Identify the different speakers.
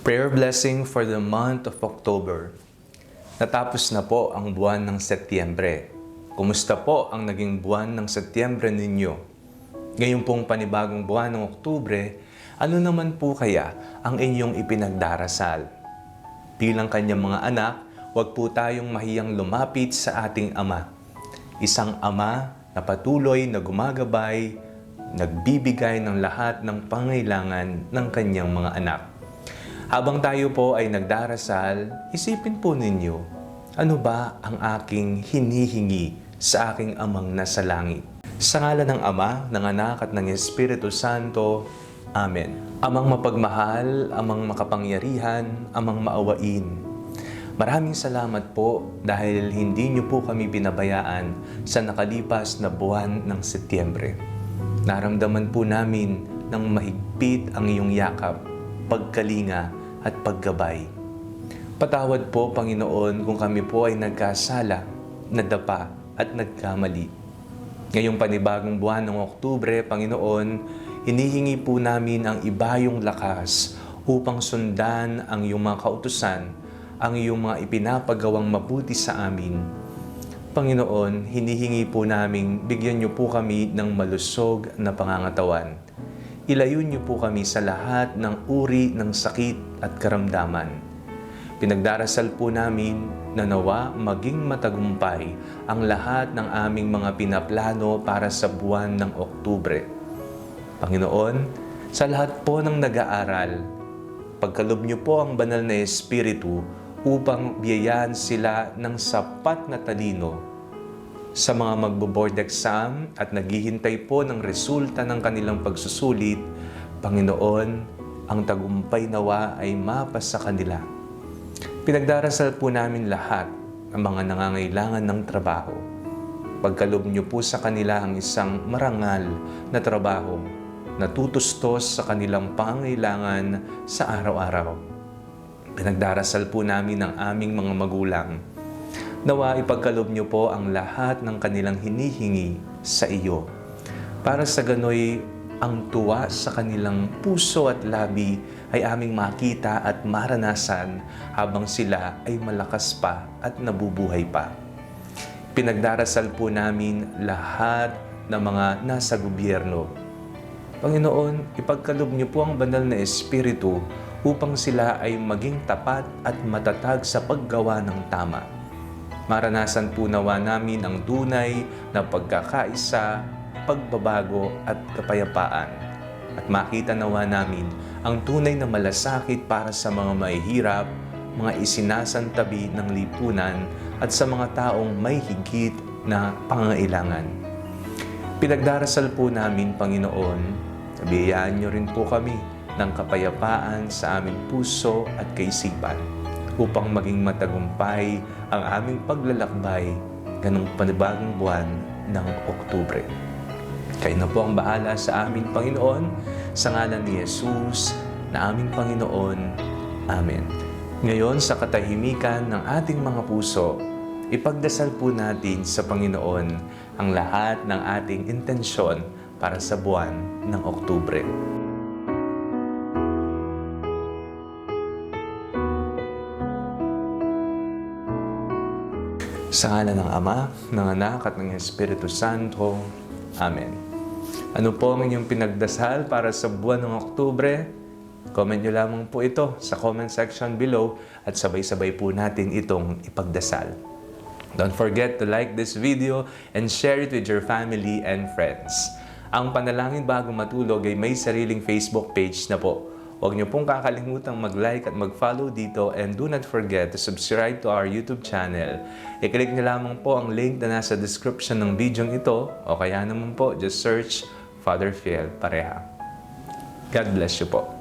Speaker 1: Prayer blessing for the month of October. Natapos na po ang buwan ng Setyembre. Kumusta po ang naging buwan ng Setyembre ninyo? Ngayon pong panibagong buwan ng Oktubre, ano naman po kaya ang inyong ipinagdarasal? Bilang kanyang mga anak, huwag po tayong mahiyang lumapit sa ating Ama. Isang Ama na patuloy na gumagabay, nagbibigay ng lahat ng pangailangan ng kanyang mga anak. Habang tayo po ay nagdarasal, isipin po ninyo, ano ba ang aking hinihingi sa aking amang nasa langit? Sa ngala ng Ama, ng Anak at ng Espiritu Santo, Amen. Amang mapagmahal, amang makapangyarihan, amang maawain. Maraming salamat po dahil hindi niyo po kami binabayaan sa nakalipas na buwan ng Setyembre. Naramdaman po namin ng mahigpit ang iyong yakap, pagkalinga at paggabay. Patawad po, Panginoon, kung kami po ay nagkasala, nadapa at nagkamali. Ngayong panibagong buwan ng Oktubre, Panginoon, hinihingi po namin ang ibayong lakas upang sundan ang iyong mga kautusan, ang iyong mga ipinapagawang mabuti sa amin. Panginoon, hinihingi po namin bigyan niyo po kami ng malusog na pangangatawan. Ilayo niyo po kami sa lahat ng uri ng sakit at karamdaman. Pinagdarasal po namin na nawa maging matagumpay ang lahat ng aming mga pinaplano para sa buwan ng Oktubre. Panginoon, sa lahat po ng nag-aaral, pagkalob niyo po ang banal na Espiritu upang biyayaan sila ng sapat na talino sa mga magbo-board exam at naghihintay po ng resulta ng kanilang pagsusulit, Panginoon, ang tagumpay nawa ay mapas sa kanila. Pinagdarasal po namin lahat ang mga nangangailangan ng trabaho. Pagkalob niyo po sa kanila ang isang marangal na trabaho na tutustos sa kanilang pangailangan sa araw-araw. Pinagdarasal po namin ang aming mga magulang Nawa ipagkalob niyo po ang lahat ng kanilang hinihingi sa iyo. Para sa ganoy, ang tuwa sa kanilang puso at labi ay aming makita at maranasan habang sila ay malakas pa at nabubuhay pa. Pinagdarasal po namin lahat ng mga nasa gobyerno. Panginoon, ipagkalob niyo po ang banal na Espiritu upang sila ay maging tapat at matatag sa paggawa ng tama maranasan po nawa namin ang tunay na pagkakaisa, pagbabago at kapayapaan. At makita nawa namin ang tunay na malasakit para sa mga mahihirap, mga isinasantabi ng lipunan at sa mga taong may higit na pangailangan. Pinagdarasal po namin, Panginoon, nabiyayaan niyo rin po kami ng kapayapaan sa aming puso at kaisipan upang maging matagumpay ang aming paglalakbay ganong panibagong buwan ng Oktubre. Kayo na po ang bahala sa aming Panginoon, sa ngalan ni Jesus na aming Panginoon. Amen. Ngayon sa katahimikan ng ating mga puso, ipagdasal po natin sa Panginoon ang lahat ng ating intensyon para sa buwan ng Oktubre. Sa ngala ng Ama, ng Anak at ng Espiritu Santo. Amen. Ano po ang inyong pinagdasal para sa buwan ng Oktubre? Comment nyo lamang po ito sa comment section below at sabay-sabay po natin itong ipagdasal. Don't forget to like this video and share it with your family and friends. Ang Panalangin Bago Matulog ay may sariling Facebook page na po. Huwag niyo pong kakalimutang mag-like at mag-follow dito and do not forget to subscribe to our YouTube channel. I-click niyo lamang po ang link na nasa description ng video ito o kaya naman po just search Father Fiel Pareha. God bless you po.